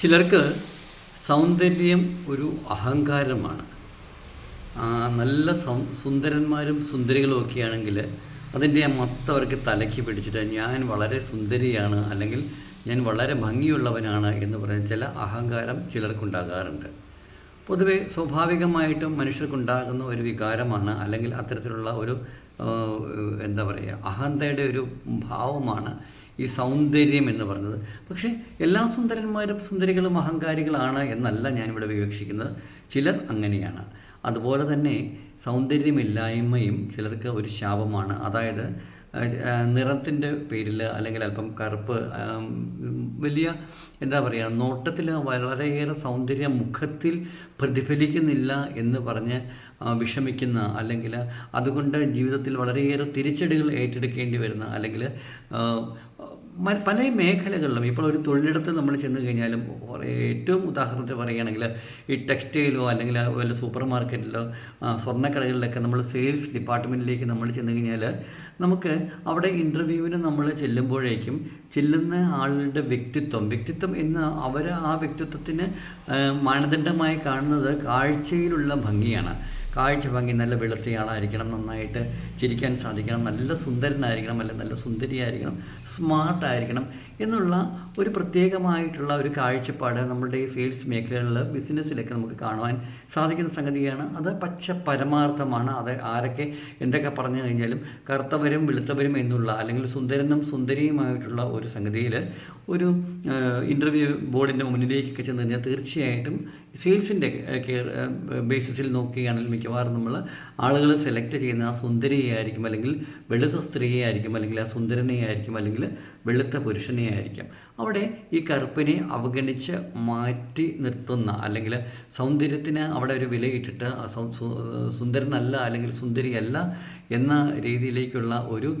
ചിലർക്ക് സൗന്ദര്യം ഒരു അഹങ്കാരമാണ്. നല്ല സുന്ദരന്മാരും സുന്ദരികളും ഒക്കെ ആണെങ്കിൽ അതിന്റെ മൊത്തം അവർക്ക് തലയ്ക്ക് പിടിച്ചിട്ട് ഞാൻ വളരെ സുന്ദരിയാണ് അല്ലെങ്കിൽ ഞാൻ വളരെ ഭംഗിയുള്ളവനാണ് എന്ന് പറയുന്ന ചില അഹങ്കാരം ചിലർക്കുണ്ടാകാറുണ്ട്. പൊതുവെ സ്വാഭാവികമായിട്ടും മനുഷ്യർക്കുണ്ടാകുന്ന ഒരു വികാരമാണ് അല്ലെങ്കിൽ അത്തരത്തിലുള്ള ഒരു എന്താ പറയുക അഹന്തയുടെ ഒരു ഭാവമാണ് ഈ സൗന്ദര്യം എന്ന് പറഞ്ഞത്. പക്ഷേ എല്ലാ സുന്ദരന്മാരും സുന്ദരികളും അഹങ്കാരികളാണ് എന്നല്ല ഞാനിവിടെ വിവക്ഷിക്കുന്നത്. ചിലർ അങ്ങനെയാണ്. അതുപോലെ തന്നെ സൗന്ദര്യമില്ലായ്മയും ചിലർക്ക് ഒരു ശാപമാണ്. അതായത് നിറത്തിന്റെ പേരിൽ അല്ലെങ്കിൽ അല്പം കറുപ്പ് വലിയ എന്താ പറയുക നോട്ടത്തിൽ വളരെയേറെ സൗന്ദര്യം മുഖത്തിൽ പ്രതിഫലിക്കുന്നില്ല എന്ന് പറഞ്ഞ് വിഷമിക്കുന്ന അല്ലെങ്കിൽ അതുകൊണ്ട് ജീവിതത്തിൽ വളരെയേറെ തിരിച്ചടികൾ ഏറ്റെടുക്കേണ്ടി വരുന്ന അല്ലെങ്കിൽ പല മേഖലകളിലും ഇപ്പോൾ ഒരു തൊഴിലിടത്ത് നമ്മൾ ചെന്ന് കഴിഞ്ഞാലും ഏറ്റവും ഉദാഹരണത്തിന് പറയുകയാണെങ്കിൽ ഈ ടെക്സ്റ്റൈലോ അല്ലെങ്കിൽ വല്ല സൂപ്പർ മാർക്കറ്റിലോ സ്വർണക്കടകളിലൊക്കെ നമ്മൾ സെയിൽസ് ഡിപ്പാർട്ട്മെന്റിലേക്ക് നമ്മൾ ചെന്ന് കഴിഞ്ഞാൽ നമുക്ക് അവിടെ ഇന്റർവ്യൂവിന് നമ്മൾ ചെല്ലുമ്പോഴേക്കും ചെല്ലുന്ന ആളുടെ വ്യക്തിത്വം വ്യക്തിത്വം എന്ന് അവർ ആ വ്യക്തിത്വത്തിന് മാനദണ്ഡമായി കാണുന്നത് കാഴ്ചയിലുള്ള ഭംഗിയാണ്. കാഴ്ച ഭംഗി നല്ല വെളുത്തയാളായിരിക്കണം നന്നായിട്ട് ചിരിക്കാൻ സാധിക്കണം നല്ല സുന്ദരനായിരിക്കണം അല്ലെങ്കിൽ നല്ല സുന്ദരിയായിരിക്കണം സ്മാർട്ടായിരിക്കണം എന്നുള്ള ഒരു പ്രത്യേകമായിട്ടുള്ള ഒരു കാഴ്ചപ്പാട് നമ്മുടെ ഈ സെയിൽസ് മേഖലകളിൽ ബിസിനസ്സിലൊക്കെ നമുക്ക് കാണുവാൻ സാധിക്കുന്ന സംഗതിയാണ്. അത് പച്ച പരമാർത്ഥമാണ്. അത് ആരൊക്കെ എന്തൊക്കെ പറഞ്ഞു കഴിഞ്ഞാലും കറുത്തവരും വെളുത്തവരും എന്നുള്ള അല്ലെങ്കിൽ സുന്ദരനും സുന്ദരിയുമായിട്ടുള്ള ഒരു സംഗതിയിൽ ഒരു ഇന്റർവ്യൂ ബോർഡിന്റെ മുന്നിലേക്കൊക്കെ ചെന്ന് കഴിഞ്ഞാൽ തീർച്ചയായിട്ടും സെയിൽസിന്റെ ബേസിസിൽ നോക്കുകയാണെങ്കിൽ മിക്കവാറും നമ്മൾ ആളുകൾ സെലക്ട് ചെയ്യുന്ന ആ സുന്ദരിയെ ആയിരിക്കും അല്ലെങ്കിൽ വെളുത്ത സ്ത്രീയെ ആയിരിക്കും അല്ലെങ്കിൽ ആ സുന്ദരനെ ആയിരിക്കും അല്ലെങ്കിൽ വെളുത്ത പുരുഷനെ ആയിരിക്കും അവിടെ ഈ കറുപ്പിനെ അവഗണിച്ച് മാറ്റി നിർത്തുന്ന അല്ലെങ്കിൽ സൗന്ദര്യത്തിന് അവിടെ ഒരു വിലയിട്ടിട്ട് സുന്ദരനല്ല അല്ലെങ്കിൽ സുന്ദരിയല്ല എന്ന രീതിയിലേക്കുള്ള ഒരു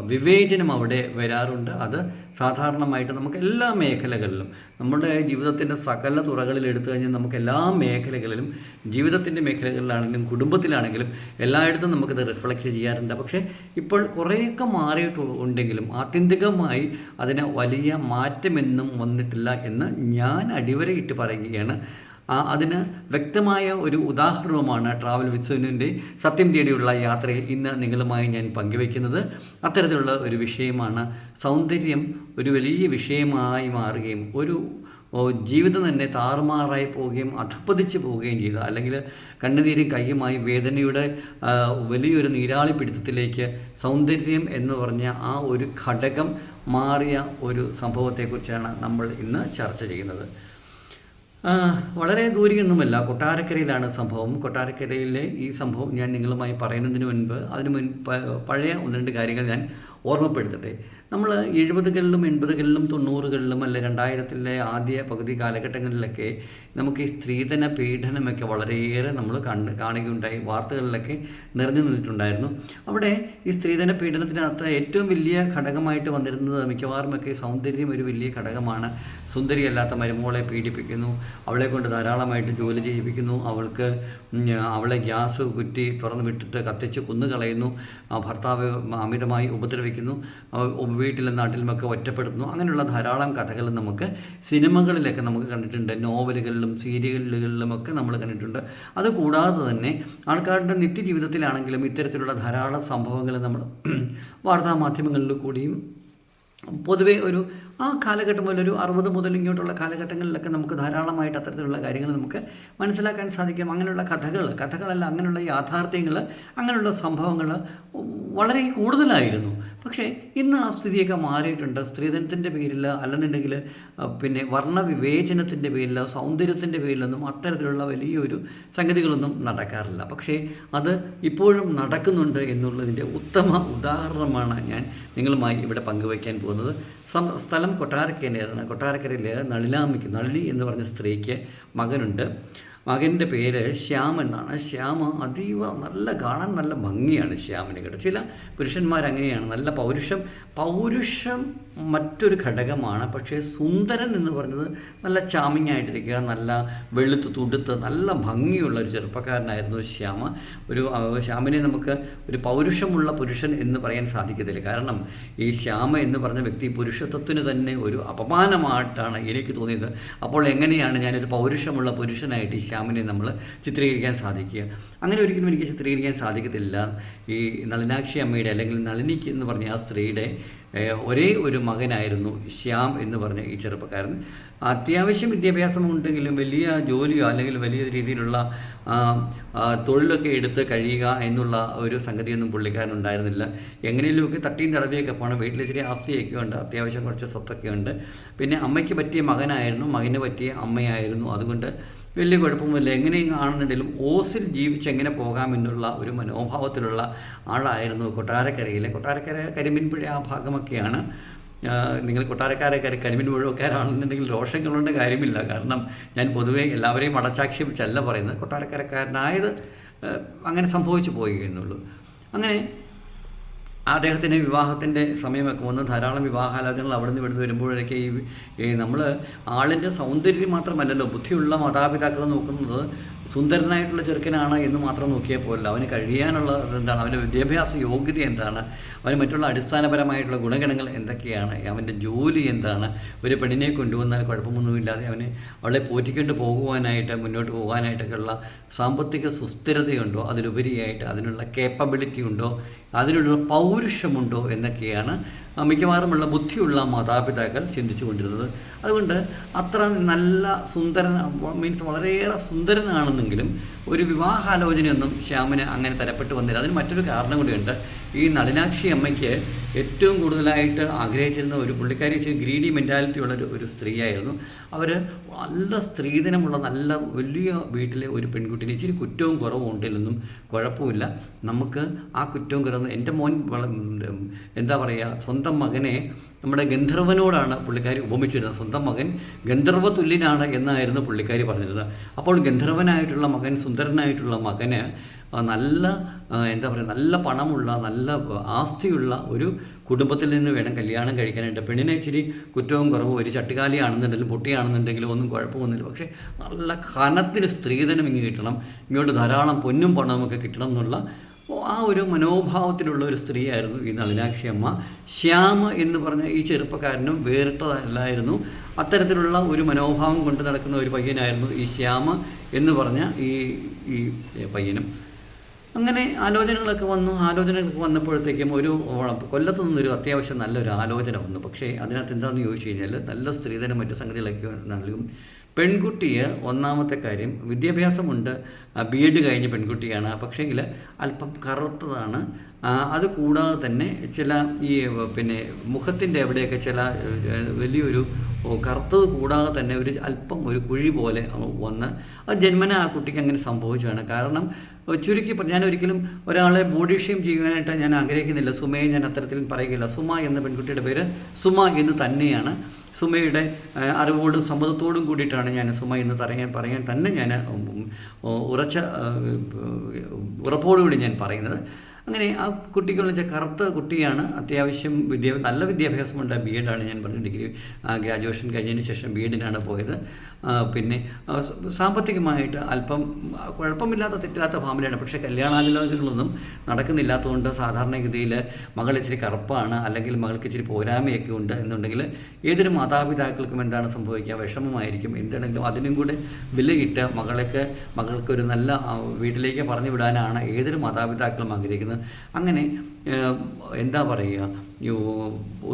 വിവേചനം അവിടെ വരാറുണ്ട്. അത് സാധാരണമായിട്ട് നമുക്ക് എല്ലാ മേഖലകളിലും നമ്മുടെ ജീവിതത്തിന്റെ സകല തുറകളിൽ എടുത്തു കഴിഞ്ഞാൽ നമുക്ക് എല്ലാ മേഖലകളിലും ജീവിതത്തിന്റെ മേഖലകളിലാണെങ്കിലും കുടുംബത്തിലാണെങ്കിലും എല്ലായിടത്തും നമുക്കിത് റിഫ്ലക്റ്റ് ചെയ്യാറുണ്ട്. പക്ഷേ ഇപ്പോൾ കുറേയൊക്കെ മാറിയിട്ട് ഉണ്ടെങ്കിലും ആത്യന്തികമായി അതിന് വലിയ മാറ്റമെന്നും വന്നിട്ടില്ല എന്ന് ഞാൻ അടിവരയിട്ട് പറയുകയാണ്. അതിന് വ്യക്തമായ ഒരു ഉദാഹരണവുമാണ് ട്രാവൽ വിത്സുവിന്റെ സത്യം തേടിയുള്ള യാത്രയിൽ ഇന്ന് നിങ്ങളുമായി ഞാൻ പങ്കുവയ്ക്കുന്നത്. അത്തരത്തിലുള്ള ഒരു വിഷയമാണ് സൗന്ദര്യം ഒരു വലിയ വിഷയമായി മാറുകയും ഒരു ജീവിതം തന്നെ താറുമാറായി പോവുകയും അധപ്പതിച്ച് പോവുകയും ചെയ്ത അല്ലെങ്കിൽ കണ്ണുനീരും കയ്യുമായി വേദനയുടെ വലിയൊരു നീരാളി പിടുത്തത്തിലേക്ക് സൗന്ദര്യം എന്ന് പറഞ്ഞ ആ ഒരു ഘടകം മാറിയ ഒരു സംഭവത്തെക്കുറിച്ചാണ് നമ്മൾ ഇന്ന് ചർച്ച ചെയ്യുന്നത്. വളരെ ദൂരിയൊന്നുമല്ല. കൊട്ടാരക്കരയിലാണ് സംഭവം. കൊട്ടാരക്കരയിലെ ഈ സംഭവം ഞാൻ നിങ്ങളുമായി പറയുന്നതിന് മുൻപ് അതിന് മുൻപ് പഴയ ഒന്ന് രണ്ട് കാര്യങ്ങൾ ഞാൻ ഓർമ്മപ്പെടുത്തട്ടെ. നമ്മൾ എഴുപതുകളിലും എൺപതുകളിലും തൊണ്ണൂറുകളിലും അല്ലെ രണ്ടായിരത്തിലെ ആദ്യ പകുതി കാലഘട്ടങ്ങളിലൊക്കെ നമുക്ക് ഈ സ്ത്രീധന പീഡനമൊക്കെ വളരെയേറെ നമ്മൾ കണ്ട് കാണുകയുണ്ടായി വാർത്തകളിലൊക്കെ നിറഞ്ഞു നിന്നിട്ടുണ്ടായിരുന്നു. അവിടെ ഈ സ്ത്രീധന പീഡനത്തിനകത്ത് ഏറ്റവും വലിയ ഘടകമായിട്ട് വന്നിരുന്നത് മിക്കവാറുമൊക്കെ സൗന്ദര്യം ഒരു വലിയ ഘടകമാണ്. സുന്ദരിയല്ലാത്ത മരുമോളെ പീഡിപ്പിക്കുന്നു അവളെ കൊണ്ട് ധാരാളമായിട്ട് ജോലി ചെയ്യിപ്പിക്കുന്നു അവൾക്ക് അവളെ ഗ്യാസ് കുറ്റി തുറന്ന് വിട്ടിട്ട് കത്തിച്ച് കൊന്നുകളയുന്നു ഭർത്താവ് അമിതമായി ഉപദ്രവിക്കുന്നു വീട്ടിലും നാട്ടിലുമൊക്കെ ഒറ്റപ്പെടുത്തുന്നു. അങ്ങനെയുള്ള ധാരാളം കഥകൾ നമുക്ക് സിനിമകളിലൊക്കെ നമുക്ക് കണ്ടിട്ടുണ്ട് നോവലുകളിലും സീരിയലുകളിലുമൊക്കെ നമ്മൾ കണ്ടിട്ടുണ്ട്. അതുകൂടാതെ തന്നെ ആൾക്കാരുടെ നിത്യജീവിതത്തിലാണെങ്കിലും ഇത്തരത്തിലുള്ള ധാരാളം സംഭവങ്ങൾ നമ്മൾ വാർത്താ മാധ്യമങ്ങളിൽ കൂടിയും പൊതുവേ ഒരു ആ കാലഘട്ടം മുതൽ ഒരു അറുപത് മുതൽ ഇങ്ങോട്ടുള്ള കാലഘട്ടങ്ങളിലൊക്കെ നമുക്ക് ധാരാളമായിട്ട് അത്തരത്തിലുള്ള കാര്യങ്ങൾ നമുക്ക് മനസ്സിലാക്കാൻ സാധിക്കും. അങ്ങനെയുള്ള കഥകൾ കഥകളല്ല അങ്ങനെയുള്ള യാഥാർത്ഥ്യങ്ങൾ അങ്ങനെയുള്ള സംഭവങ്ങൾ വളരെ കൂടുതലായിരുന്നു. പക്ഷേ ഇന്ന് ആ സ്ഥിതിയൊക്കെ മാറിയിട്ടുണ്ട്. സ്ത്രീധനത്തിന്റെ പേരിൽ അല്ലെന്നുണ്ടെങ്കിൽ പിന്നെ വർണവിവേചനത്തിന്റെ പേരിൽ സൗന്ദര്യത്തിന്റെ പേരിലൊന്നും അത്തരത്തിലുള്ള വലിയൊരു സംഗതികളൊന്നും നടക്കാറില്ല. പക്ഷേ അത് ഇപ്പോഴും നടക്കുന്നുണ്ട് എന്നുള്ളതിന്റെ ഉത്തമ ഉദാഹരണമാണ് ഞാൻ നിങ്ങളുമായി ഇവിടെ പങ്കുവയ്ക്കാൻ പോകുന്നത്. സ്ഥലം കൊട്ടാരക്കരയാണ് കൊട്ടാരക്കരയിൽ നളിനാമിക്ക് നളിനി എന്ന് പറഞ്ഞ സ്ത്രീക്ക് മകനുണ്ട്. മകന്റെ പേര് ശ്യാം എന്നാണ്. ശ്യാം അതീവ നല്ല കാണാൻ നല്ല ഭംഗിയാണ് ശ്യാമിന് കേട്ടോ ചില പുരുഷന്മാരങ്ങനെയാണ്. നല്ല പൗരുഷം പൗരുഷം മറ്റൊരു ഘടകമാണ്. പക്ഷേ സുന്ദരൻ എന്ന് പറഞ്ഞത് നല്ല ചാമിങ് ആയിട്ടിരിക്കുക നല്ല വെളുത്ത് തുടുത്ത് നല്ല ഭംഗിയുള്ള ഒരു ചെറുപ്പക്കാരനായിരുന്നു ശ്യാമ. ഒരു ശ്യാമിനെ നമുക്ക് ഒരു പൗരുഷമുള്ള പുരുഷൻ എന്ന് പറയാൻ സാധിക്കത്തില്ല. കാരണം ഈ ശ്യാമ എന്ന് പറഞ്ഞ വ്യക്തി പുരുഷത്വത്തിന് തന്നെ ഒരു അപമാനമായിട്ടാണ് എനിക്ക് തോന്നിയത്. അപ്പോൾ എങ്ങനെയാണ് ഞാനൊരു പൗരുഷമുള്ള പുരുഷനായിട്ട് ഈ ശ്യാമിനെ നമ്മൾ ചിത്രീകരിക്കാൻ സാധിക്കുക? അങ്ങനെ ഒരിക്കലും എനിക്ക് ചിത്രീകരിക്കാൻ സാധിക്കത്തില്ല. ഈ നളിനാക്ഷി അമ്മയുടെ അല്ലെങ്കിൽ നളിനിക്ക് എന്ന് പറഞ്ഞ ആ സ്ത്രീയുടെ ഒരേ ഒരു മകനായിരുന്നു ശ്യാം എന്ന് പറഞ്ഞ ഈ ചെറുപ്പക്കാരൻ. അത്യാവശ്യം വിദ്യാഭ്യാസം ഉണ്ടെങ്കിലും വലിയ ജോലിയോ അല്ലെങ്കിൽ വലിയ രീതിയിലുള്ള തൊഴിലൊക്കെ എടുത്ത് കഴിയുക എന്നുള്ള ഒരു സംഗതിയൊന്നും പുള്ളിക്കാരൻ ഉണ്ടായിരുന്നില്ല. എങ്ങനെയൊക്കെ തട്ടിയും തടവിയൊക്കെ പോകണം. വീട്ടിൽ ഇച്ചിരി ആസ്തിയൊക്കെ ഉണ്ട് അത്യാവശ്യം കുറച്ച് സ്വത്തൊക്കെ ഉണ്ട്. പിന്നെ അമ്മയ്ക്ക് പറ്റിയ മകനായിരുന്നു മകന് പറ്റിയ അമ്മയായിരുന്നു. അതുകൊണ്ട് വലിയ കുഴപ്പമൊന്നുമില്ല. എങ്ങനെയും കാണുന്നുണ്ടെങ്കിലും ഓസിൽ ജീവിച്ച് എങ്ങനെ പോകാമെന്നുള്ള ഒരു മനോഭാവത്തിലുള്ള ആളായിരുന്നു കൊട്ടാരക്കരയിലെ. കൊട്ടാരക്കര കരിമീൻപുഴ ആ ഭാഗമൊക്കെയാണ്. നിങ്ങൾ കൊട്ടാരക്കാരെ കരി കരിമീൻ മുഴുവക്കാരാണെന്നുണ്ടെങ്കിൽ രോഷങ്ങളുണ്ട് കാര്യമില്ല. കാരണം ഞാൻ പൊതുവേ എല്ലാവരെയും അടച്ചാക്ഷേപിച്ചല്ല പറയുന്നത് കൊട്ടാരക്കരക്കാരനായത് അങ്ങനെ സംഭവിച്ചു പോയി എന്നുള്ളൂ. അങ്ങനെ അദ്ദേഹത്തിന്റെ വിവാഹത്തിന്റെ സമയമൊക്കെ വന്ന് ധാരാളം വിവാഹാലോചനകൾ അവിടെ നിന്ന് ഇവിടുന്ന് വരുമ്പോഴൊക്കെ ഈ നമ്മൾ ആളിന്റെ സൗന്ദര്യം മാത്രമല്ലല്ലോ ബുദ്ധിയുള്ള മാതാപിതാക്കൾ നോക്കുന്നത് സുന്ദരനായിട്ടുള്ള ചെറുക്കനാണ് എന്ന് മാത്രം നോക്കിയാൽ പോലല്ല അവന് കഴിയാനുള്ള എന്താണ്? അവന്റെ വിദ്യാഭ്യാസ യോഗ്യത എന്താണ്? അവന് മറ്റുള്ള അടിസ്ഥാനപരമായിട്ടുള്ള ഗുണഗണങ്ങൾ എന്തൊക്കെയാണ്? അവന്റെ ജോലി എന്താണ്? ഒരു പെണ്ണിനെ കൊണ്ടുവന്നാൽ കുഴപ്പമൊന്നുമില്ലാതെ അവന് അവളെ പോറ്റിക്കൊണ്ട് പോകുവാനായിട്ട് മുന്നോട്ട് പോകാനായിട്ടൊക്കെയുള്ള സാമ്പത്തിക സുസ്ഥിരതയുണ്ടോ? അതിലുപരിയായിട്ട് അതിനുള്ള കേപ്പബിലിറ്റി ഉണ്ടോ? അതിനുള്ള പൗരുഷമുണ്ടോ? എന്നൊക്കെയാണ് മിക്കവാറുമുള്ള ബുദ്ധിയുള്ള മാതാപിതാക്കൾ ചിന്തിച്ചു കൊണ്ടിരുന്നത്. അതുകൊണ്ട് അത്ര നല്ല സുന്ദരൻ മീൻസ് വളരെയേറെ സുന്ദരനാണെന്നെങ്കിലും ഒരു വിവാഹാലോചനയൊന്നും ശ്യാമിന് അങ്ങനെ തരപ്പെട്ട് വന്നില്ല. അതിന് മറ്റൊരു കാരണം കൂടിയുണ്ട്. ഈ നളിനാക്ഷി അമ്മയ്ക്ക് ഏറ്റവും കൂടുതലായിട്ട് ആഗ്രഹിച്ചിരുന്ന ഒരു പുള്ളിക്കാരി വെച്ച് ഗ്രീഡി മെന്റാലിറ്റി ഉള്ള ഒരു ഒരു സ്ത്രീയായിരുന്നു. അവർ നല്ല സ്ത്രീധനമുള്ള നല്ല വലിയ വീട്ടിലെ ഒരു പെൺകുട്ടിനെ ഇച്ചിരി കുറ്റവും കുറവും ഉണ്ടെന്നും കുഴപ്പമില്ല. നമുക്ക് ആ കുറ്റവും കുറവ് എന്റെ മോൻ എന്താ പറയുക സ്വന്തം മകനെ നമ്മുടെ ഗന്ധർവനോടാണ് പുള്ളിക്കാരി ഉപമിച്ചിരുന്നത്. സ്വന്തം മകൻ ഗന്ധർവ തുല്യനാണ് എന്നായിരുന്നു പുള്ളിക്കാരി പറഞ്ഞിരുന്നത്. അപ്പോൾ ഗന്ധർവനായിട്ടുള്ള മകൻ സുന്ദരനായിട്ടുള്ള മകന് നല്ല എന്താ പറയുക നല്ല പണമുള്ള നല്ല ആസ്തിയുള്ള ഒരു കുടുംബത്തിൽ നിന്ന് വേണം കല്യാണം കഴിക്കാനായിട്ട്. പെണ്ണിനെ ഇച്ചിരി കുറ്റവും കുറവും ഒരു ചട്ടുകാലിയാണെന്നുണ്ടെങ്കിലും പൊട്ടിയാണെന്നുണ്ടെങ്കിലും ഒന്നും കുഴപ്പമൊന്നുമില്ല. പക്ഷേ നല്ല കനത്തിന് സ്ത്രീധനം ഇങ്ങ് കിട്ടണം. ഇങ്ങോട്ട് ധാരാളം പൊന്നും പണവും ഒക്കെ കിട്ടണം എന്നുള്ള ആ ഒരു മനോഭാവത്തിലുള്ള ഒരു സ്ത്രീയായിരുന്നു ഈ നളിനാക്ഷി അമ്മ. ശ്യാമ എന്ന് പറഞ്ഞ ഈ ചെറുപ്പക്കാരനും വേറിട്ടതല്ലായിരുന്നു. അത്തരത്തിലുള്ള ഒരു മനോഭാവം കൊണ്ട് നടക്കുന്ന ഒരു പയ്യനായിരുന്നു ഈ ശ്യാമ എന്ന് പറഞ്ഞ ഈ ഈ പയ്യനും. അങ്ങനെ ആലോചനകളൊക്കെ വന്നു. ആലോചനകളൊക്കെ വന്നപ്പോഴത്തേക്കും ഒരു കൊല്ലത്ത് നിന്നൊരു അത്യാവശ്യം നല്ലൊരു ആലോചന വന്നു. പക്ഷേ അതിനകത്ത് എന്താണെന്ന് ചോദിച്ചു കഴിഞ്ഞാൽ നല്ല സ്ത്രീധനം മറ്റു സംഗതികളൊക്കെ നൽകും പെൺകുട്ടിയെ ഒന്നാമത്തെ കാര്യം വിദ്യാഭ്യാസമുണ്ട്. ബി എഡ് കഴിഞ്ഞ പെൺകുട്ടിയാണ്. പക്ഷേങ്കിൽ അല്പം കറുത്തതാണ്. അത് കൂടാതെ തന്നെ ചില ഈ പിന്നെ മുഖത്തിന്റെ എവിടെയൊക്കെ ചില വലിയൊരു കറുത്തത് കൂടാതെ തന്നെ ഒരു അല്പം ഒരു കുഴി പോലെ വന്ന് അത് ജന്മന ആ കുട്ടിക്ക് അങ്ങനെ സംഭവിച്ചതാണ്. കാരണം ചുരുക്കി ഞാൻ ഒരിക്കലും ഒരാളെ ബോഡി ഷെയിം ചെയ്യുവാനായിട്ട് ഞാൻ ആഗ്രഹിക്കുന്നില്ല. സുമയെ ഞാൻ അത്തരത്തിൽ പറയുകയില്ല. സുമ എന്ന പെൺകുട്ടിയുടെ പേര് സുമ എന്ന് തന്നെയാണ്. സുമയുടെ അറിവോടും സമ്മതത്തോടും കൂടിയിട്ടാണ് ഞാൻ സുമ എന്ന് പറയാൻ പറയാൻ തന്നെ ഞാൻ ഉറച്ച ഉറപ്പോടുകൂടി ഞാൻ പറയുന്നത്. അങ്ങനെ ആ കുട്ടികൾ വെച്ചാൽ കറുത്ത കുട്ടിയാണ്. അത്യാവശ്യം വിദ്യാ നല്ല വിദ്യാഭ്യാസമുണ്ട്. ബി എഡാണ് ഞാൻ പറഞ്ഞ ഡിഗ്രി ഗ്രാജുവേഷൻ കഴിഞ്ഞതിന് ശേഷം ബി എഡിനാണ് പോയത്. പിന്നെ സാമ്പത്തികമായിട്ട് അല്പം കുഴപ്പമില്ലാത്ത തെറ്റില്ലാത്ത ഫാമിലിയാണ്. പക്ഷേ കല്യാണാലോചനകളൊന്നും നടക്കുന്നില്ലാത്തതുകൊണ്ട് സാധാരണഗതിയിൽ മകൾ ഇച്ചിരി കറുപ്പാണ് അല്ലെങ്കിൽ മകൾക്ക് ഇച്ചിരി പോരായ്മയൊക്കെ ഉണ്ട് എന്നുണ്ടെങ്കിൽ ഏതൊരു മാതാപിതാക്കൾക്കും എന്താണ് സംഭവിക്കുക? വിഷമമായിരിക്കും. എന്താണെങ്കിലും അതിനും കൂടെ വിലയിട്ട് മകളൊക്കെ മകൾക്കൊരു നല്ല വീട്ടിലേക്ക് പറഞ്ഞു വിടാനാണ് ഏതൊരു മാതാപിതാക്കളും ആഗ്രഹിക്കുന്നത്. അങ്ങനെ എന്താ പറയുക?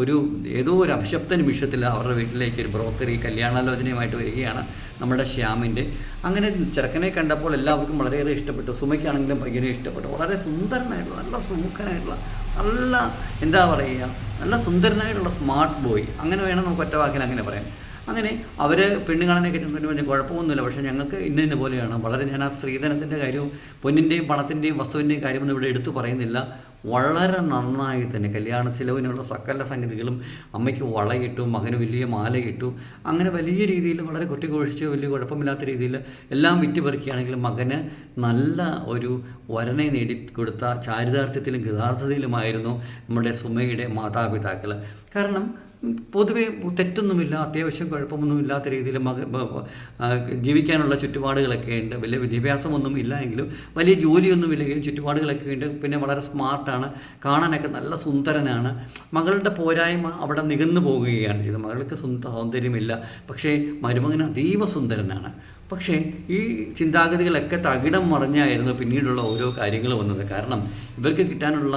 ഒരു ഏതോ ഒരു അഭിശപ്ത നിമിഷത്തിൽ അവരുടെ വീട്ടിലേക്ക് ഒരു ബ്രോക്കർ ഈ കല്യാണാലോചനയുമായിട്ട് വരികയാണ് നമ്മുടെ ശ്യാമിന്റെ. അങ്ങനെ ചെറുക്കനെ കണ്ടപ്പോൾ എല്ലാവർക്കും വളരെയേറെ ഇഷ്ടപ്പെട്ടു. സുമയ്ക്കാണെങ്കിലും പയ്യനെ ഇഷ്ടപ്പെട്ടു. വളരെ സുന്ദരനായിട്ടുള്ള നല്ല സുമുഖനായിട്ടുള്ള നല്ല എന്താ പറയുക നല്ല സുന്ദരനായിട്ടുള്ള സ്മാർട്ട് ബോയ്. അങ്ങനെ വേണം നമുക്ക് ഒറ്റ വാക്കിൽ അങ്ങനെ പറയാം അങ്ങനെ അവർ പെണ്ണ് കാണാനൊക്കെ ചെന്നിട്ട് വലിയ കുഴപ്പമൊന്നുമില്ല. പക്ഷേ ഞങ്ങൾക്ക് ഇന്ന ഇന്ന പോലെയാണ്. വളരെ ഞാൻ ആ സ്ത്രീധനത്തിന്റെ കാര്യവും പൊന്നിന്റെയും പണത്തിന്റെയും വസ്തുവിന്റെയും കാര്യമൊന്നും ഇവിടെ എടുത്തു പറയുന്നില്ല. വളരെ നന്നായി തന്നെ കല്യാണ ചിലവിനുള്ള സകല സംഗതികളും അമ്മയ്ക്ക് വളയിട്ടു മകന് വലിയ മാലയിട്ടു അങ്ങനെ വലിയ രീതിയിൽ വളരെ കൊട്ടിക്കൊഴിച്ച് വലിയ കുഴപ്പമില്ലാത്ത രീതിയിൽ എല്ലാം വിറ്റുപറിക്കുകയാണെങ്കിലും മകന് നല്ല ഒരു വരനെ നേടി നേടിക്കൊടുത്ത ചാരിതാർത്ഥ്യത്തിലും കൃതാർത്ഥതയിലുമായിരുന്നു നമ്മുടെ സുമയുടെ മാതാപിതാക്കൾ കാരണം പൊതുവെ തെറ്റൊന്നുമില്ല അത്യാവശ്യം കുഴപ്പമൊന്നുമില്ലാത്ത രീതിയിൽ മക ജീവിക്കാനുള്ള ചുറ്റുപാടുകളൊക്കെ ഉണ്ട്. വലിയ വിദ്യാഭ്യാസമൊന്നും ഇല്ല എങ്കിലും വലിയ ജോലിയൊന്നും ഇല്ലെങ്കിലും ചുറ്റുപാടുകളൊക്കെ ഉണ്ട്. പിന്നെ വളരെ സ്മാർട്ടാണ് കാണാനൊക്കെ നല്ല സുന്ദരനാണ്. മകളുടെ പോരായ്മ അവിടെ നികന്നു പോവുകയാണ് ചെയ്തത്. മകൾക്ക് സുന്ദ സൗന്ദര്യമില്ല. പക്ഷേ മരുമകൻ അതീവ സുന്ദരനാണ്. പക്ഷേ ഈ ചിന്താഗതികളൊക്കെ തകിടം മറിഞ്ഞായിരുന്നു പിന്നീടുള്ള ഓരോ കാര്യങ്ങൾ വന്നത്. കാരണം ഇവർക്ക് കിട്ടാനുള്ള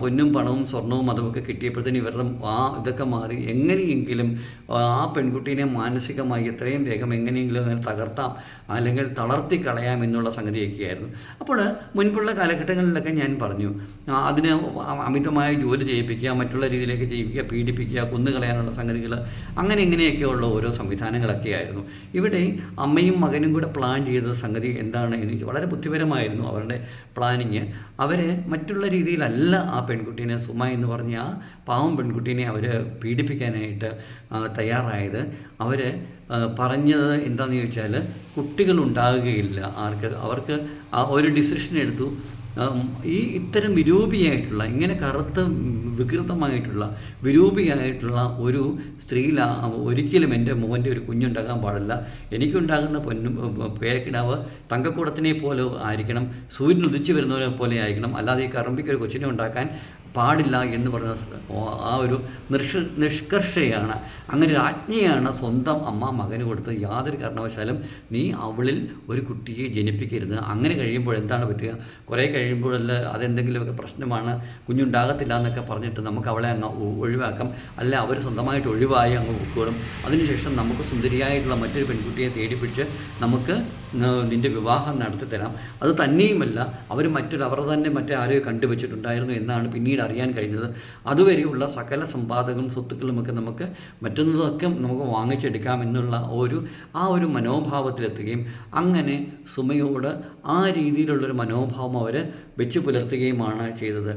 പൊന്നും പണവും സ്വർണവും അതുമൊക്കെ കിട്ടിയപ്പോഴത്തേന് ഇവരുടെ ആ ഇതൊക്കെ മാറി എങ്ങനെയെങ്കിലും ആ പെൺകുട്ടീനെ മാനസികമായി എത്രയും വേഗം എങ്ങനെയെങ്കിലും അങ്ങനെ തകർത്താം അല്ലെങ്കിൽ തളർത്തി കളയാം എന്നുള്ള സംഗതിയൊക്കെയായിരുന്നു. അപ്പോൾ മുൻപുള്ള കാലഘട്ടങ്ങളിലൊക്കെ ഞാൻ പറഞ്ഞു അതിന് അമിതമായ ജോലി ചെയ്യിപ്പിക്കുക മറ്റുള്ള രീതിയിലേക്ക് ചെയ്യിപ്പിക്കുക പീഡിപ്പിക്കുക കൊന്നുകളയാനുള്ള സംഗതികൾ അങ്ങനെ ഇങ്ങനെയൊക്കെയുള്ള ഓരോ സംവിധാനങ്ങളൊക്കെ ആയിരുന്നു. ഇവിടെ അമ്മയും മകനും കൂടെ പ്ലാൻ ചെയ്ത സംഗതി എന്താണ് എന്ന് വളരെ ബുദ്ധിപരമായിരുന്നു അവരുടെ പ്ലാനിങ് അവർ മറ്റുള്ള രീതിയിലല്ല ആ പെൺകുട്ടീനെ സുമ എന്ന് പറഞ്ഞ ആ പാവം പെൺകുട്ടീനെ അവർ പീഡിപ്പിക്കാനായിട്ട് തയ്യാറായത്. അവർ പറഞ്ഞത് എന്താണെന്ന് ചോദിച്ചാൽ കുട്ടികൾ ഉണ്ടാകുകയില്ല ആർക്ക് അവർക്ക് ഒരു ഡിസിഷൻ എടുത്തു ഈ ഇത്തരം വിരൂപിയായിട്ടുള്ള ഇങ്ങനെ കറുത്ത വികൃതമായിട്ടുള്ള വിരൂപിയായിട്ടുള്ള ഒരു സ്ത്രീയിൽ ഒരിക്കലും എന്റെ മോന്റെ ഒരു കുഞ്ഞുണ്ടാകാൻ പാടില്ല. എനിക്കുണ്ടാകുന്ന പൊന്നും പേരക്കിടാവ് തങ്കക്കൂടത്തിനെ പോലെ ആയിരിക്കണം സൂര്യൻ ഉദിച്ചു വരുന്നവരെ പോലെ ആയിരിക്കണം. അല്ലാതെ ഈ കറുമ്പിക്ക് ഒരു കൊച്ചിനെ ഉണ്ടാക്കാൻ പാടില്ല എന്ന് പറഞ്ഞ ആ ഒരു നിഷ് നിഷ്കർഷയാണ്. അങ്ങനെ ഒരു ആജ്ഞയാണ് സ്വന്തം അമ്മ മകന് കൊടുത്ത് യാതൊരു കാരണവശാലും നീ അവളിൽ ഒരു കുട്ടിയെ ജനിപ്പിക്കരുത്. അങ്ങനെ കഴിയുമ്പോൾ എന്താണ് പറ്റുക? കുറേ കഴിയുമ്പോഴല്ല അതെന്തെങ്കിലുമൊക്കെ പ്രശ്നമാണ് കുഞ്ഞുണ്ടാകത്തില്ല എന്നൊക്കെ പറഞ്ഞിട്ട് നമുക്ക് അവളെ അങ്ങ് ഒഴിവാക്കാം. അല്ല അവർ സ്വന്തമായിട്ട് ഒഴിവായി അങ്ങ് പൊക്കോളും അതിനുശേഷം നമുക്ക് സുന്ദരിയായിട്ടുള്ള മറ്റൊരു പെൺകുട്ടിയെ തേടിപ്പിടിച്ച് നമുക്ക് നിന്റെ വിവാഹം നടത്തി തരാം അത് തന്നെയുമല്ല അവർ മറ്റൊരു അവർ തന്നെ മറ്റേ ആരെയോ കണ്ടുവച്ചിട്ടുണ്ടായിരുന്നു എന്നാണ് പിന്നീട് അറിയാൻ കഴിഞ്ഞത്. അതുവരെയുള്ള സകല സമ്പാദകവും സ്വത്തുക്കളുമൊക്കെ നമുക്ക് മറ്റൊന്നതൊക്കെ നമുക്ക് വാങ്ങിച്ചെടുക്കാം എന്നുള്ള ഒരു ആ ഒരു മനോഭാവത്തിലെത്തുകയും അങ്ങനെ സുമയോട് ആ രീതിയിലുള്ളൊരു മനോഭാവം അവർ വെച്ച് പുലർത്തുകയുമാണ് ചെയ്തത്.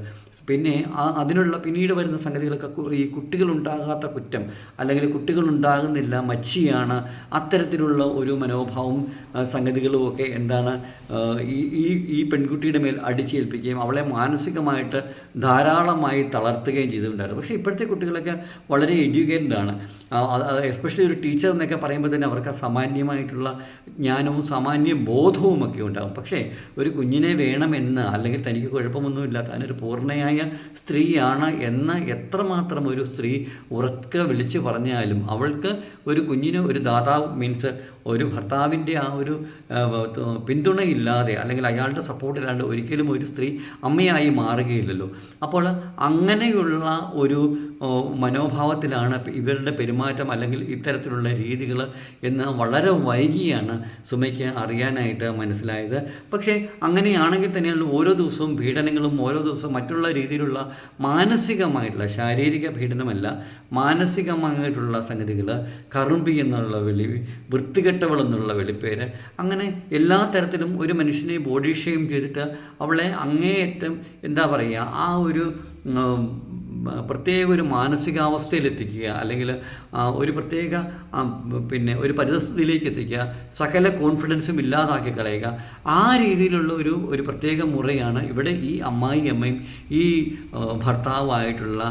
പിന്നെ അതിനുള്ള പിന്നീട് വരുന്ന സംഗതികളൊക്കെ ഈ കുട്ടികളുണ്ടാകാത്ത കുറ്റം അല്ലെങ്കിൽ കുട്ടികളുണ്ടാകുന്നില്ല മച്ചിയാണ് അത്തരത്തിലുള്ള ഒരു മനോഭാവവും സംഗതികളും ഒക്കെ എന്താണ് ഈ ഈ ഈ പെൺകുട്ടിയുടെ മേൽ അടിച്ചേൽപ്പിക്കുകയും അവളെ മാനസികമായിട്ട് ധാരാളമായി തളർത്തുകയും ചെയ്തിട്ടുണ്ടായിരുന്നു. പക്ഷേ ഇപ്പോഴത്തെ കുട്ടികളൊക്കെ വളരെ എഡ്യൂക്കേറ്റഡ് ആണ്. എസ്പെഷ്യലി ഒരു ടീച്ചർ എന്നൊക്കെ പറയുമ്പോൾ തന്നെ അവർക്ക് സാമാന്യമായിട്ടുള്ള ജ്ഞാനവും സാമാന്യ ബോധവും ഒക്കെ ഉണ്ടാകും. പക്ഷേ ഒരു കുഞ്ഞിനെ വേണമെന്ന് അല്ലെങ്കിൽ തനിക്ക് കുഴപ്പമൊന്നുമില്ല താനൊരു പൂർണയായ സ്ത്രീയാണ് എന്ന് എത്രമാത്രം ഒരു സ്ത്രീ ഉറക്കെ വിളിച്ചു പറഞ്ഞാലും അവൾക്ക് ഒരു കുഞ്ഞിന് ഒരു ദാതാവ് മീൻസ് ഒരു ഭർത്താവിന്റെ ആ ഒരു പിന്തുണയില്ലാതെ അല്ലെങ്കിൽ അയാളുടെ സപ്പോർട്ടില്ലാണ്ട് ഒരിക്കലും ഒരു സ്ത്രീ അമ്മയായി മാറുകയില്ലല്ലോ. അപ്പോൾ അങ്ങനെയുള്ള ഒരു മനോഭാവത്തിലാണ് ഇവരുടെ പെരുമാറ്റം അല്ലെങ്കിൽ ഇത്തരത്തിലുള്ള രീതികൾ എന്ന് വളരെ വൈകിയാണ് സുമയ്ക്ക് അറിയാനായിട്ട് മനസ്സിലായത്. പക്ഷേ അങ്ങനെയാണെങ്കിൽ തന്നെയാണ് ഓരോ ദിവസവും പീഡനങ്ങളും ഓരോ ദിവസവും മറ്റുള്ള രീതിയിലുള്ള മാനസികമായിട്ടുള്ള ശാരീരിക പീഡനമല്ല മാനസികമായിട്ടുള്ള സംഗതികൾ കറുമ്പി എന്നുള്ള വിളി വൃത്തികെട്ടവൾ എന്നുള്ള വെളിപ്പേര്. അങ്ങനെ എല്ലാ തരത്തിലും ഒരു മനുഷ്യനെ ബോഡി ഷെയിം ചെയ്തിട്ട് അവളെ അങ്ങേയറ്റം എന്താ പറയുക ആ ഒരു പ്രത്യേക ഒരു മാനസികാവസ്ഥയിലെത്തിക്കുക അല്ലെങ്കിൽ ഒരു പ്രത്യേക പിന്നെ ഒരു പരിതസ്ഥിതിയിലേക്ക് എത്തിക്കുക സകല കോൺഫിഡൻസും ഇല്ലാതാക്കി കളയുക ആ രീതിയിലുള്ള ഒരു ഒരു പ്രത്യേക മുറയാണ് ഇവിടെ ഈ അമ്മായി അമ്മയും ഈ ഭർത്താവായിട്ടുള്ള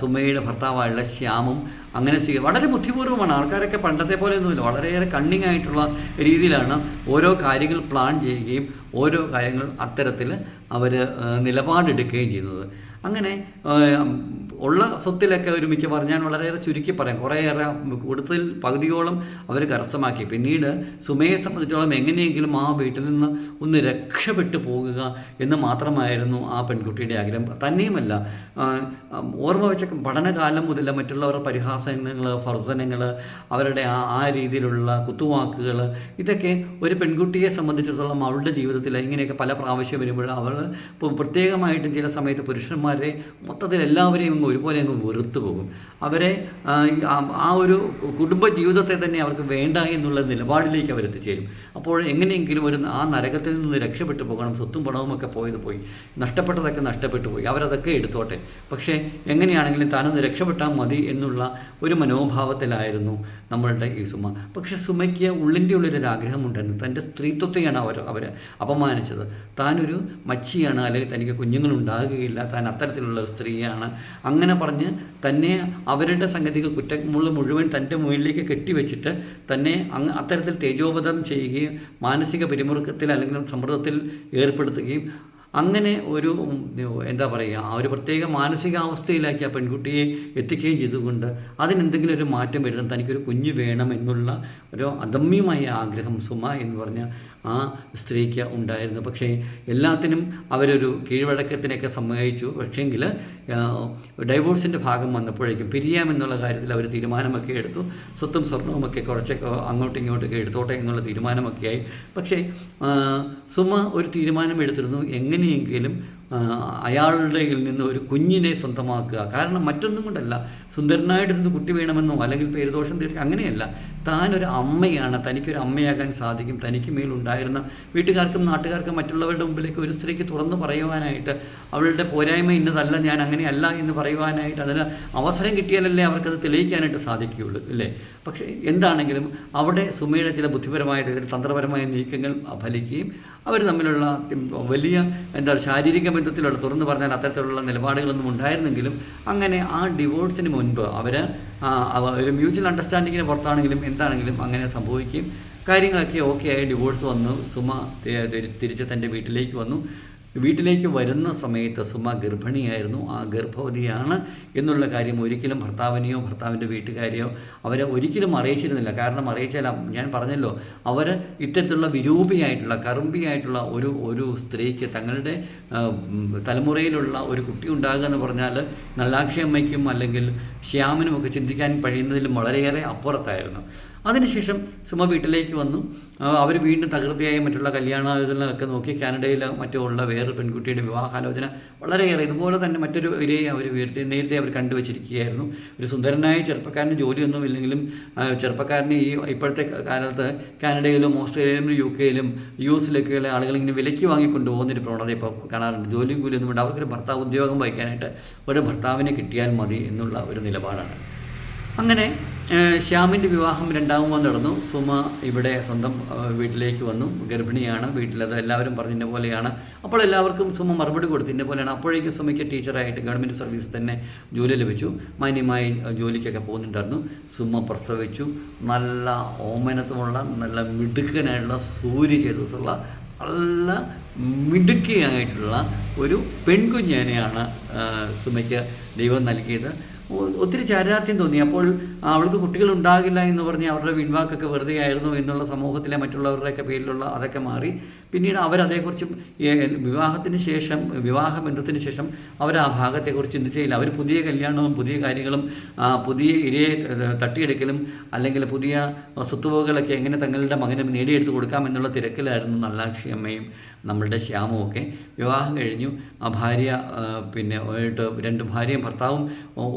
സുമയുടെ ഭർത്താവായുള്ള ശ്യാമും അങ്ങനെ സ്വീ വളരെ ബുദ്ധിപൂർവമാണ് ആൾക്കാരൊക്കെ പണ്ടത്തെ പോലെ ഒന്നുമില്ല വളരെയേറെ കണ്ണിങ് ആയിട്ടുള്ള രീതിയിലാണ് ഓരോ കാര്യങ്ങൾ പ്ലാൻ ചെയ്യുകയും ഓരോ കാര്യങ്ങൾ അത്തരത്തിൽ അവർ നിലപാടെടുക്കുകയും ചെയ്യുന്നത്. അങ്ങനെ ഉള്ള സ്വത്തിലൊക്കെ ഒരു മിക്കവാറും ഞാൻ വളരെയേറെ ചുരുക്കി പറയാം. കുറേയേറെ കൂടുതൽ പകുതിയോളം അവർ കരസ്ഥമാക്കി. പിന്നീട് സുമയെ സംബന്ധിച്ചോളം എങ്ങനെയെങ്കിലും ആ വീട്ടിൽ നിന്ന് ഒന്ന് രക്ഷപ്പെട്ടു പോകുക എന്ന് മാത്രമായിരുന്നു ആ പെൺകുട്ടിയുടെ ആഗ്രഹം. തന്നെയുമല്ല ഓർമ്മ വെച്ച പഠനകാലം മുതൽ മറ്റുള്ളവരുടെ പരിഹാസങ്ങൾ ഫർസനങ്ങൾ അവരുടെ ആ ആ രീതിയിലുള്ള കുത്തുവാക്കുകൾ ഇതൊക്കെ ഒരു പെൺകുട്ടിയെ സംബന്ധിച്ചിടത്തോളം അവളുടെ ജീവിതത്തിൽ ഇങ്ങനെയൊക്കെ പല പ്രാവശ്യം വരുമ്പോൾ അവൾ പ്രത്യേകമായിട്ടും ചില സമയത്ത് പുരുഷന്മാരെ മൊത്തത്തിൽ എല്ലാവരെയും അങ്ങ് ഒരുപോലെ അങ്ങ് വെറുത്തു പോകും. അവരെ ആ, ഒരു കുടുംബ ജീവിതത്തെ തന്നെ അവർക്ക് വേണ്ട എന്നുള്ള നിലപാടിലേക്ക് അവർ എത്തിച്ചേരും അപ്പോൾ എങ്ങനെയെങ്കിലും ഒരു ആ നരകത്തിൽ നിന്ന് രക്ഷപ്പെട്ടു പോകണം സ്വത്തും പണവും ഒക്കെ പോയത് പോയി. നഷ്ടപ്പെട്ടതൊക്കെ നഷ്ടപ്പെട്ടു പോയി. അവരതൊക്കെ എടുത്തോട്ടെ. പക്ഷേ എങ്ങനെയാണെങ്കിലും താനൊന്ന് രക്ഷപ്പെട്ടാൽ മതി എന്നുള്ള ഒരു മനോഭാവത്തിലായിരുന്നു നമ്മളുടെ ഈ സുമ. പക്ഷേ സുമയ്ക്ക് ഉള്ളിന്റെ ഉള്ളിലൊരു ആഗ്രഹമുണ്ടായിരുന്നു. തന്റെ സ്ത്രീത്വത്തെയാണ് അവർ അവർ അപമാനിച്ചത്. താനൊരു മച്ചിയാണ് അല്ലെങ്കിൽ തനിക്ക് കുഞ്ഞുങ്ങളുണ്ടാകുകയില്ല. താൻ അത്തരത്തിലുള്ള ഒരു സ്ത്രീയാണ്. അങ്ങനെ പറഞ്ഞ് തന്നെ അവരുടെ സംഗതികൾ കുറ്റമുള്ള മുഴുവൻ തന്റെ മുകളിലേക്ക് കെട്ടിവെച്ചിട്ട് തന്നെ അത്തരത്തിൽ തേജോപതം ചെയ്യുകയും മാനസിക പിരിമുറുക്കത്തിൽ അല്ലെങ്കിൽ സമ്മർദ്ദത്തിൽ ഏർപ്പെടുത്തുകയും അങ്ങനെ ഒരു എന്താ പറയുക ആ ഒരു പ്രത്യേക മാനസികാവസ്ഥയിലാക്കി ആ പെൺകുട്ടിയെ എത്തിക്കുകയും ചെയ്തുകൊണ്ട് അതിനെന്തെങ്കിലും ഒരു മാറ്റം വരുന്ന തനിക്കൊരു കുഞ്ഞ് വേണം എന്നുള്ള ഒരു അദമ്യമായ ആഗ്രഹം സുമ എന്ന് പറഞ്ഞ ആ സ്ത്രീക്ക് ഉണ്ടായിരുന്നു. പക്ഷേ എല്ലാത്തിനും അവരൊരു കീഴ്വഴക്കത്തിനൊക്കെ സമ്മതിച്ചു. പക്ഷേങ്കിൽ ഡൈവോഴ്സിന്റെ ഭാഗം വന്നപ്പോഴേക്കും പിരിയാമെന്നുള്ള കാര്യത്തിൽ അവർ തീരുമാനമൊക്കെ എടുത്തു. സ്വത്തും സ്വർണവുമൊക്കെ കുറച്ചൊക്കെ അങ്ങോട്ടും ഇങ്ങോട്ടൊക്കെ എടുത്തോട്ടെ എന്നുള്ള തീരുമാനമൊക്കെയായി പക്ഷേ സുമ ഒരു തീരുമാനം എടുത്തിരുന്നു. എങ്ങനെയെങ്കിലും അയാളുടെ നിന്ന് ഒരു കുഞ്ഞിനെ സ്വന്തമാക്കുക. കാരണം മറ്റൊന്നും കൊണ്ടല്ല. സുന്ദരനായിട്ടിരുന്ന് കുട്ടി വേണമെന്നോ അല്ലെങ്കിൽ പേരുദോഷം തീർക്കുക അങ്ങനെയല്ല. താനൊരു അമ്മയാണ്. തനിക്കൊരു അമ്മയാകാൻ സാധിക്കും. തനിക്ക് മേലുണ്ടായിരുന്ന വീട്ടുകാർക്കും നാട്ടുകാർക്കും മറ്റുള്ളവരുടെ മുമ്പിലേക്ക് ഒരു സ്ത്രീക്ക് തുറന്നു പറയുവാനായിട്ട് അവളുടെ പോരായ്മ ഇന്നതല്ല ഞാൻ അങ്ങനെയല്ല എന്ന് പറയുവാനായിട്ട് അതിന് അവസരം കിട്ടിയാലല്ലേ അവർക്കത് തെളിയിക്കാനായിട്ട് സാധിക്കുകയുള്ളൂ അല്ലേ? പക്ഷേ എന്താണെങ്കിലും അവിടെ സുമയുടെ ചില ബുദ്ധിപരമായ തന്ത്രപരമായ നീക്കങ്ങൾ ഫലിക്കുകയും അവർ തമ്മിലുള്ള വലിയ എന്താ ശാരീരിക ബന്ധത്തിലുള്ള തുറന്നു പറഞ്ഞാൽ അത്തരത്തിലുള്ള നിലപാടുകളൊന്നും ഉണ്ടായിരുന്നെങ്കിലും അങ്ങനെ ആ ഡിവോഴ്സിന് മുൻപ് അവർ ഒരു മ്യൂച്വൽ അണ്ടർസ്റ്റാൻഡിങ്ങിന് പുറത്താണെങ്കിലും എന്താണെങ്കിലും അങ്ങനെ സംഭവിക്കുകയും കാര്യങ്ങളൊക്കെ ഓക്കെ ആയി ഡിവോഴ്സ് വന്നു. സുമ തിരിച്ച് തന്റെ വീട്ടിലേക്ക് വന്നു. വീട്ടിലേക്ക് വരുന്ന സമയത്ത് സുമ ഗർഭിണിയായിരുന്നു. ആ ഗർഭവതിയാണ് എന്നുള്ള കാര്യം ഒരിക്കലും ഭർത്താവിനെയോ ഭർത്താവിന്റെ വീട്ടുകാരെയോ അവരെ ഒരിക്കലും അറിയിച്ചിരുന്നില്ല. കാരണം അറിയിച്ചാൽ ഞാൻ പറഞ്ഞല്ലോ അവർ ഇത്തരത്തിലുള്ള വിരൂപിയായിട്ടുള്ള കറുമ്പിയായിട്ടുള്ള ഒരു ഒരു സ്ത്രീക്ക് തങ്ങളുടെ തലമുറയിലുള്ള ഒരു കുട്ടി ഉണ്ടാകുക എന്ന് പറഞ്ഞാൽ നല്ലാക്ഷി അമ്മയ്ക്കും അല്ലെങ്കിൽ ശ്യാമിനുമൊക്കെ ചിന്തിക്കാൻ കഴിയുന്നതിലും വളരെയേറെ അപ്പുറത്തായിരുന്നു. അതിനുശേഷം സുമ വീട്ടിലേക്ക് വന്നു. അവർ വീണ്ടും തകൃതിയായി മറ്റുള്ള കല്യാണാലോചനകളൊക്കെ നോക്കി. കാനഡയിൽ മറ്റോ ഉള്ള വേറൊരു പെൺകുട്ടിയുടെ വിവാഹാലോചന വളരെയേറെ ഇതുപോലെ തന്നെ മറ്റൊരു ഇരയെ അവർ വീർത്തി നേരത്തെ അവർ കണ്ടുവച്ചിരിക്കുകയായിരുന്നു. ഒരു സുന്ദരനായ ചെറുപ്പക്കാരന് ജോലിയൊന്നും ഇല്ലെങ്കിലും ചെറുപ്പക്കാരന് ഈ ഇപ്പോഴത്തെ കാലത്ത് കാനഡയിലും ഓസ്ട്രേലിയയിലും യു കെയിലും യു എസിലൊക്കെയുള്ള ആളുകൾ ഇങ്ങനെ വിലയ്ക്ക് വാങ്ങിക്കൊണ്ട് പോകുന്നൊരു പ്രവണത ഇപ്പോൾ കാണാറുണ്ട്. ജോലിയും കൂലിയൊന്നും ഉണ്ട് അവർക്കൊരു ഭർത്താവ് ഉദ്യോഗം വഹിക്കാനായിട്ട് ഒരു ഭർത്താവിനെ കിട്ടിയാൽ മതി എന്നുള്ള ഒരു നിലപാടാണ്. അങ്ങനെ ശ്യാമിന്റെ വിവാഹം രണ്ടാമത് നടന്നു. സുമ ഇവിടെ സ്വന്തം വീട്ടിലേക്ക് വന്നു. ഗർഭിണിയാണ് വീട്ടിലത് എല്ലാവരും പറഞ്ഞതിന്റെ പോലെയാണ്. അപ്പോൾ എല്ലാവർക്കും സുമ മറുപടി കൊടുത്തു. ഇന്ന പോലെയാണ്. അപ്പോഴേക്കും സുമയ്ക്ക് ടീച്ചറായിട്ട് ഗവൺമെന്റ് സർവീസിൽ തന്നെ ജോലി ലഭിച്ചു. മാന്യമായി ജോലിക്കൊക്കെ പോകുന്നുണ്ടായിരുന്നു. സുമ പ്രസവിച്ചു. നല്ല ഓമനത്വമുള്ള നല്ല മിടുക്കനായിട്ടുള്ള സൂര്യ ചേതസ്സുള്ള നല്ല മിടുക്കിയായിട്ടുള്ള ഒരു പെൺകുഞ്ഞേനെയാണ് സുമയ്ക്ക് ദൈവം നൽകിയത്. ഒത്തിരി ചാരിതാർത്ഥ്യം തോന്നി. അപ്പോൾ അവൾക്ക് കുട്ടികൾ ഉണ്ടാകില്ല എന്ന് പറഞ്ഞ് അവരുടെ വിൻവാക്കൊക്കെ വെറുതെ ആയിരുന്നു എന്നുള്ള സമൂഹത്തിലെ മറ്റുള്ളവരുടെയൊക്കെ പേരിലുള്ള അതൊക്കെ മാറി. പിന്നീട് അവരതേക്കുറിച്ച് വിവാഹത്തിന് ശേഷം വിവാഹ ബന്ധത്തിന് ശേഷം അവർ ആ ഭാഗത്തെക്കുറിച്ച് ചിന്തിച്ചില്ല അവർ പുതിയ കല്യാണവും പുതിയ കാര്യങ്ങളും പുതിയ ഇരയെ തട്ടിയെടുക്കലും അല്ലെങ്കിൽ പുതിയ സ്വത്തുവകകളൊക്കെ എങ്ങനെ തങ്ങളുടെ മകനും നേടിയെടുത്ത് കൊടുക്കാം എന്നുള്ള തിരക്കിലായിരുന്നു നല്ലാക്ഷി അമ്മയും. നമ്മളുടെ ശ്യാമും ഒക്കെ വിവാഹം കഴിഞ്ഞു. ആ ഭാര്യ പിന്നെ ആയിട്ട് രണ്ട് ഭാര്യയും ഭർത്താവും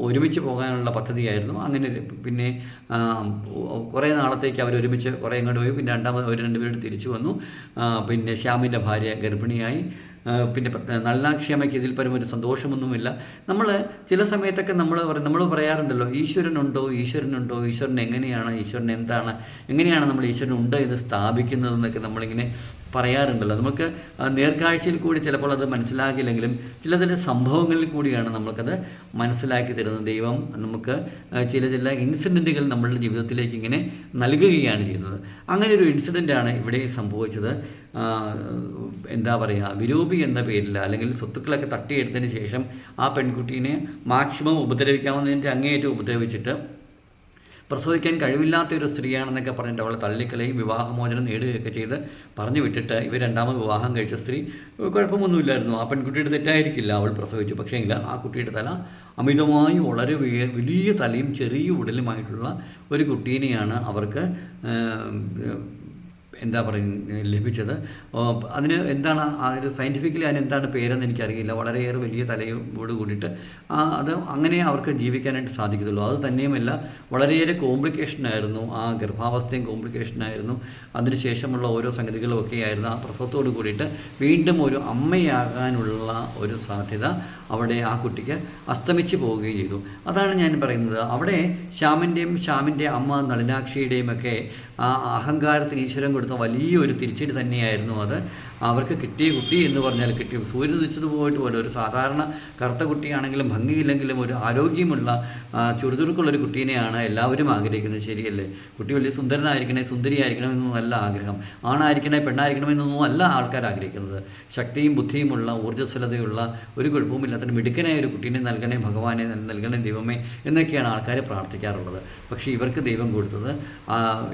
ഒരുമിച്ച് പോകാനുള്ള പദ്ധതിയായിരുന്നു. അങ്ങനെ പിന്നെ കുറേ നാളത്തേക്ക് അവർ ഒരുമിച്ച് കുറേ ഇങ്ങോട്ട് പോയി. പിന്നെ രണ്ടാമത് അവർ രണ്ടുപേരും തിരിച്ചു വന്നു. പിന്നെ ശ്യാമിന്റെ ഭാര്യ ഗർഭിണിയായി. പിന്നെ നല്ലാക്ഷേമയ്ക്ക് ഇതിൽ പരം ഒരു സന്തോഷമൊന്നുമില്ല. നമ്മൾ ചില സമയത്തൊക്കെ നമ്മൾ പറയും നമ്മൾ പറയാറുണ്ടല്ലോ ഈശ്വരനുണ്ടോ ഈശ്വരനുണ്ടോ ഈശ്വരൻ എങ്ങനെയാണ് ഈശ്വരൻ എന്താണ് എങ്ങനെയാണ് നമ്മൾ ഈശ്വരൻ ഉണ്ട് എന്ന് സ്ഥാപിക്കുന്നതെന്നൊക്കെ നമ്മളിങ്ങനെ പറയാറുണ്ടല്ലോ. നമുക്ക് നേർക്കാഴ്ചയിൽ കൂടി ചിലപ്പോൾ അത് മനസ്സിലാകില്ലെങ്കിലും ചില ചില സംഭവങ്ങളിൽ കൂടിയാണ് നമുക്കത് മനസ്സിലാക്കി തരുന്നത്. ദൈവം നമുക്ക് ചില ചില ഇൻസിഡന്റുകൾ നമ്മളുടെ ജീവിതത്തിലേക്ക് ഇങ്ങനെ നൽകുകയാണ് ചെയ്യുന്നത്. അങ്ങനെ ഒരു ഇൻസിഡന്റാണ് ഇവിടെ സംഭവിച്ചത്. എന്താ പറയുക വിരൂപി എന്ന പേരിൽ അല്ലെങ്കിൽ സ്വത്തുക്കളൊക്കെ തട്ടിയെടുത്തതിന് ശേഷം ആ പെൺകുട്ടീനെ മാക്സിമം ഉപദ്രവിക്കാവുന്നതിന്റെ അങ്ങേയറ്റം ഉപദ്രവിച്ചിട്ട് പ്രസവിക്കാൻ കഴിവില്ലാത്ത ഒരു സ്ത്രീയാണെന്നൊക്കെ പറഞ്ഞിട്ട് അവളെ തള്ളിക്കളയും വിവാഹമോചനം നേടുകയൊക്കെ ചെയ്ത് പറഞ്ഞു വിട്ടിട്ട് ഇവർ രണ്ടാമത് വിവാഹം കഴിച്ച സ്ത്രീ കുഴപ്പമൊന്നുമില്ലായിരുന്നു. ആ പെൺകുട്ടിയുടെ തെറ്റായിരിക്കില്ല അവൾ പ്രസവിച്ചു. പക്ഷേങ്കിൽ ആ കുട്ടിയുടെ തല അമിതമായി വളരെ വലിയ- തലയും ചെറിയ ഉടലുമായിട്ടുള്ള ഒരു കുട്ടീനെയാണ് അവർക്ക് എന്താ പറയുക ലഭിച്ചത്. അതിന് എന്താണ് അതിന് സയന്റിഫിക്കലി അതിന് എന്താണ് പേരെന്ന് എനിക്കറിയില്ല. വളരെയേറെ വലിയ തലയോട് കൂടിയിട്ട് അത് അങ്ങനെ അവർക്ക് ജീവിക്കാനായിട്ട് സാധിക്കത്തുള്ളൂ. അത് തന്നെയുമല്ല വളരെയേറെ കോംപ്ലിക്കേഷൻ ആയിരുന്നു. ആ ഗർഭാവസ്ഥയും കോംപ്ലിക്കേഷൻ ആയിരുന്നു. അതിനുശേഷമുള്ള ഓരോ സംഗതികളും ഒക്കെ ആയിരുന്നു ആ പ്രസവത്തോട് കൂടിയിട്ട് വീണ്ടും ഒരു അമ്മയാകാനുള്ള ഒരു സാധ്യത അവിടെ ആ കുട്ടിക്ക് അസ്തമിച്ച് പോവുകയും ചെയ്തു. അതാണ് ഞാൻ പറയുന്നത്. അവിടെ ശ്യാമിന്റെയും ശ്യാമിന്റെ അമ്മ നളിനാക്ഷിയുടെയും ഒക്കെ ആ അഹങ്കാരത്തിന് കൊടുത്ത കൊടുത്ത വലിയൊരു തിരിച്ചടി തന്നെയായിരുന്നു അത്. അവർക്ക് കിട്ടിയ കുട്ടി എന്ന് പറഞ്ഞാൽ കിട്ടിയ സൂര്യൻ ഉദിച്ചത് പോയിട്ട് പോലെ ഒരു സാധാരണ കറുത്ത കുട്ടിയാണെങ്കിലും ഭംഗിയില്ലെങ്കിലും ഒരു ആരോഗ്യമുള്ള ആ, ചുറുചുറുക്കുള്ള ഒരു കുട്ടീനെയാണ് എല്ലാവരും ആഗ്രഹിക്കുന്നത്. ശരിയല്ലേ? കുട്ടി വലിയ സുന്ദരനായിരിക്കണേ സുന്ദരിയായിരിക്കണം എന്നൊന്നും അല്ല ആഗ്രഹം. ആണായിരിക്കണേ പെണ്ണായിരിക്കണം എന്നൊന്നും അല്ല ആൾക്കാർ ആഗ്രഹിക്കുന്നത്. ശക്തിയും ബുദ്ധിയുമുള്ള ഊർജസ്വലതയുള്ള ഒരു കുഴപ്പവുമില്ലാത്ത മിടുക്കനായ ഒരു കുട്ടീനെ നൽകണേ ഭഗവാനെ നൽകണേ ദൈവമേ എന്നൊക്കെയാണ് ആൾക്കാർ പ്രാർത്ഥിക്കാറുള്ളത്. പക്ഷേ ഇവർക്ക് ദൈവം കൊടുത്തത്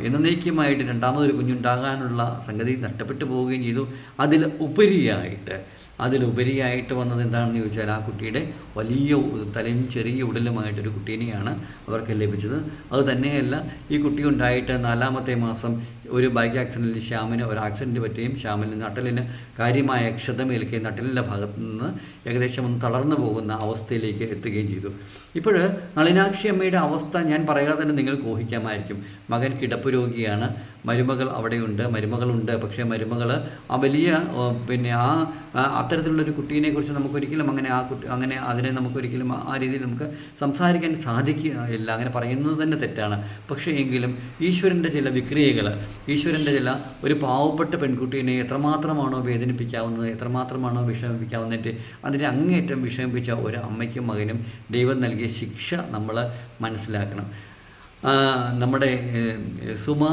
എന്നേക്കുമായിട്ട് രണ്ടാമതൊരു കുഞ്ഞുണ്ടാകാനുള്ള സംഗതി നഷ്ടപ്പെട്ടു പോവുകയും ചെയ്തു. അതിൽ ഉപരിയായിട്ട് അതിലുപരിയായിട്ട് വന്നത് എന്താണെന്ന് ചോദിച്ചാൽ ആ കുട്ടിയുടെ വലിയ തലയും ചെറിയ ഉടലുമായിട്ടൊരു കുട്ടീനെയാണ് അവർക്ക് ലഭിച്ചത്. അത് തന്നെയല്ല ഈ കുട്ടി ഉണ്ടായിട്ട് നാലാമത്തെ മാസം ഒരു ബൈക്ക് ആക്സിഡന്റിൽ ശ്യാമിന് ഒരു ആക്സിഡന്റ് പറ്റുകയും ശ്യാമിന് നട്ടലിന് കാര്യമായ ക്ഷതമേൽക്കുകയും നട്ടലിന്റെ ഭാഗത്ത് നിന്ന് ഏകദേശം ഒന്ന് തളർന്നു പോകുന്ന അവസ്ഥയിലേക്ക് എത്തുകയും ചെയ്തു. ഇപ്പോൾ നളിനാക്ഷി അമ്മയുടെ അവസ്ഥ ഞാൻ പറയാതെ തന്നെ നിങ്ങൾക്ക് ഊഹിക്കാമായിരിക്കും. മകൻ കിടപ്പ് രോഗിയാണ്. മരുമകൾ അവിടെയുണ്ട്. മരുമകളുണ്ട്. പക്ഷേ മരുമകൾ ആ വലിയ പിന്നെ ആ അത്തരത്തിലുള്ളൊരു കുട്ടീനെ കുറിച്ച് നമുക്കൊരിക്കലും അങ്ങനെ ആ കുട്ടി അങ്ങനെ അതിനെ നമുക്കൊരിക്കലും ആ രീതിയിൽ നമുക്ക് സംസാരിക്കാൻ സാധിക്കില്ല അങ്ങനെ പറയുന്നത് തന്നെ തെറ്റാണ്. പക്ഷേ എങ്കിലും ഈശ്വരന്റെ ചില വിക്രിയകൾ ഈശ്വരന്റെ ചില ഒരു പാവപ്പെട്ട പെൺകുട്ടീനെ എത്രമാത്രമാണോ വേദനിപ്പിക്കാവുന്നത് എത്രമാത്രമാണോ വിഷമിപ്പിക്കാവുന്നത് അതിനെ അങ്ങേറ്റം വിഷമിപ്പിച്ച ഒരു അമ്മയ്ക്കും മകനും ദൈവം നൽകിയ ശിക്ഷ നമ്മൾ മനസ്സിലാക്കണം. നമ്മുടെ സുമ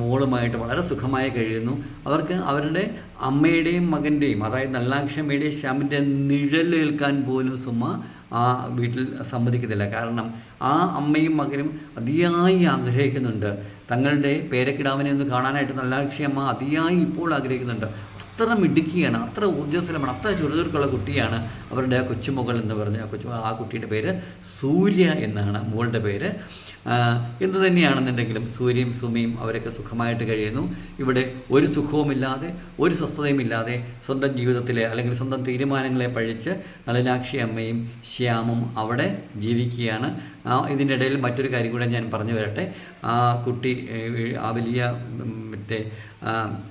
മോളുമായിട്ട് വളരെ സുഖമായി കഴിയുന്നു. അവർക്ക് അവരുടെ അമ്മയുടെയും മകന്റെയും അതായത് നല്ലാക്ഷമ്മയുടെയും ശ്യാമിന്റെ നിഴലേൽക്കാൻ പോലും സുമ ആ വീട്ടിൽ സമ്മതിക്കത്തില്ല. കാരണം ആ അമ്മയും മകനും അതിയായി ആഗ്രഹിക്കുന്നുണ്ട്. തങ്ങളുടെ പേരക്കിടാവിനെ ഒന്ന് കാണാനായിട്ട് നല്ലാക്ഷി അമ്മ അതിയായി ഇപ്പോൾ ആഗ്രഹിക്കുന്നുണ്ട്. അത്ര മിടുക്കിയാണ് അത്ര ഊർജസ്വലമാണ് അത്ര ചുറുചുറുക്കുള്ള കുട്ടിയാണ് അവരുടെ ആ കൊച്ചുമകൾ എന്ന് പറഞ്ഞ ആ കൊച്ചു ആ കുട്ടിയുടെ പേര് സൂര്യ എന്നാണ് മോളുടെ പേര്. എന്ത് തന്നെയാണെന്നുണ്ടെങ്കിലും സൂര്യയും സുമയും അവരൊക്കെ സുഖമായിട്ട് കഴിയുന്നു. ഇവിടെ ഒരു സുഖവുമില്ലാതെ ഒരു സ്വസ്ഥതയുമില്ലാതെ സ്വന്തം ജീവിതത്തിലെ അല്ലെങ്കിൽ സ്വന്തം തീരുമാനങ്ങളെ പഴിച്ച് നളിനാക്ഷി അമ്മയും ശ്യാമും അവിടെ ജീവിക്കുകയാണ്. ഇതിന്റെ ഇടയിൽ മറ്റൊരു കാര്യം കൂടെ ഞാൻ പറഞ്ഞു വരട്ടെ. ആ കുട്ടി ആ വലിയ മറ്റേ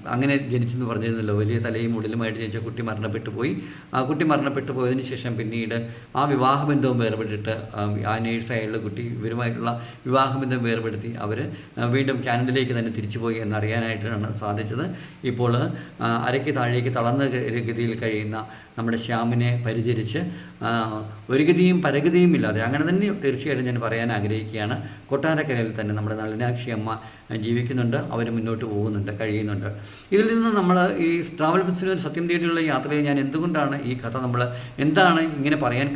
അങ്ങനെ ജനിച്ചെന്ന് പറഞ്ഞിരുന്നല്ലോ. വലിയ തലയും ഉടലുമായിട്ട് ജനിച്ച കുട്ടി മരണപ്പെട്ടു പോയി. ആ കുട്ടി മരണപ്പെട്ടു പോയതിന് ശേഷം പിന്നീട് ആ വിവാഹബന്ധവും വേർപെട്ടിട്ട് ആ, നേഴ്സായുള്ള കുട്ടി ഇവരുമായിട്ടുള്ള വിവാഹബന്ധം വേർപെടുത്തി അവർ വീണ്ടും കാനഡയിലേക്ക് തന്നെ തിരിച്ചുപോയി എന്നറിയാനായിട്ടാണ് സാധിച്ചത്. ഇപ്പോൾ അരയ്ക്ക് താഴേക്ക് തളർന്ന ഗതിയിൽ കഴിയുന്ന നമ്മുടെ ശ്യാമിനെ പരിചരിച്ച് ഒരുഗതിയും ഒരു ഗതിയും പരഗതിയും ഇല്ലാതെ. അങ്ങനെ തന്നെ തീർച്ചയായിട്ടും ഞാൻ പറയാൻ ആഗ്രഹിക്കുകയാണ്. കൊട്ടാരക്കരയിൽ തന്നെ നമ്മുടെ നളിനാക്ഷി അമ്മ ജീവിക്കുന്നുണ്ട്. അവർ മുന്നോട്ട് പോകുന്നുണ്ട് കഴിയുന്നുണ്ട്. ഇതിൽ നിന്ന് നമ്മൾ ഈ ട്രാവൽ ഫെസ്റ്റിവൽ സത്യം തേടിയുള്ള യാത്രയിൽ ഞാൻ എന്തുകൊണ്ടാണ് ഈ കഥ നമ്മൾ എന്താണ് ഇങ്ങനെ പറയാൻ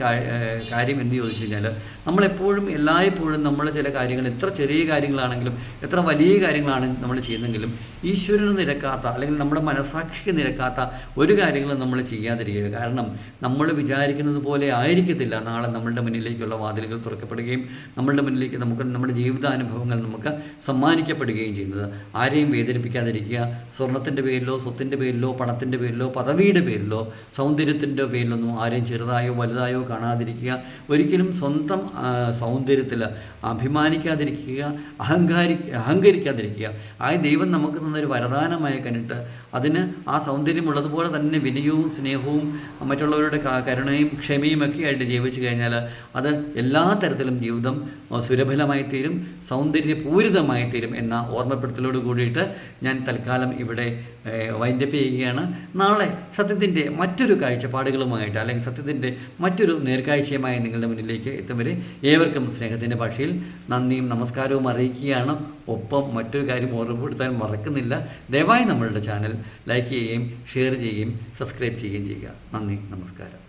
കാര്യം എന്ന് ചോദിച്ചു കഴിഞ്ഞാൽ നമ്മളെപ്പോഴും എല്ലായ്പ്പോഴും നമ്മൾ ചില കാര്യങ്ങൾ എത്ര ചെറിയ കാര്യങ്ങളാണെങ്കിലും എത്ര വലിയ കാര്യങ്ങളാണ് നമ്മൾ ചെയ്യുന്നെങ്കിലും ഈശ്വരന് നിരക്കാത്ത അല്ലെങ്കിൽ നമ്മുടെ മനസാക്ഷിക്ക് നിരക്കാത്ത ഒരു കാര്യങ്ങളും നമ്മൾ ചെയ്യാതിരിക്കുക. കാരണം നമ്മൾ വിചാരിക്കുന്നത് പോലെ ആയിരിക്കത്തില്ല നാളെ നമ്മളുടെ മുന്നിലേക്കുള്ള വാതിലുകൾ തുറക്കപ്പെടുകയും നമ്മളുടെ മുന്നിലേക്ക് നമുക്ക് നമ്മുടെ ജീവിതാനുഭവങ്ങൾ നമുക്ക് സമ്മാനിക്കപ്പെടുകയും ചെയ്യുന്നത്. ആരെയും വേദനിപ്പിക്കാതിരിക്കുക. സ്വർണത്തിന്റെ പേരിലോ സ്വത്തിന്റെ പേരിലോ പണത്തിന്റെ പേരിലോ പദവിയുടെ പേരിലോ സൗന്ദര്യത്തിന്റെ പേരിലൊന്നും ആരെയും ചെറുതായോ വലുതായോ കാണാതിരിക്കുക. ഒരിക്കലും സ്വന്തം സൗന്ദര്യത്തിൽ അഭിമാനിക്കാതിരിക്കുക അഹങ്കാരി അഹങ്കരിക്കാതിരിക്കുക. ആ ദൈവം നമുക്ക് തന്നൊരു വരദാനമായി കണ്ടിട്ട് അതിന് ആ സൗന്ദര്യമുള്ളതുപോലെ തന്നെ വിനയവും സ്നേഹവും മറ്റുള്ളവരുടെ കരുണയും ക്ഷമയും ഒക്കെ ആയിട്ട് ജീവിച്ചു കഴിഞ്ഞാൽ അത് എല്ലാ തരത്തിലും ജീവിതം സുരഭലമായി തീരും സൗന്ദര്യപൂരിതമായി തീരും എന്ന ഓർമ്മപ്പെടുത്തലോട് കൂടിയിട്ട് ഞാൻ തൽക്കാലം ഇവിടെ വൈൻഡപ്പ് ചെയ്യുകയാണ്. നാളെ സത്യത്തിന്റെ മറ്റൊരു കാഴ്ചപ്പാടുകളുമായിട്ട് അല്ലെങ്കിൽ സത്യത്തിന്റെ മറ്റൊരു നേർക്കാഴ്ചയുമായി നിങ്ങളുടെ മുന്നിലേക്ക് എത്തും വരെ ഏവർക്കും സ്നേഹത്തിന്റെ ഭാഷയിൽ നന്ദിയും നമസ്കാരവും അറിയിക്കുകയാണ്. ഒപ്പം മറ്റൊരു കാര്യം ഓർമ്മപ്പെടുത്താൻ മറക്കുന്നില്ല. ദയവായി നമ്മളുടെ ചാനൽ ലൈക്ക് ചെയ്യുകയും ഷെയർ ചെയ്യുകയും സബ്സ്ക്രൈബ് ചെയ്യുകയും ചെയ്യുക. നന്ദി നമസ്കാരം.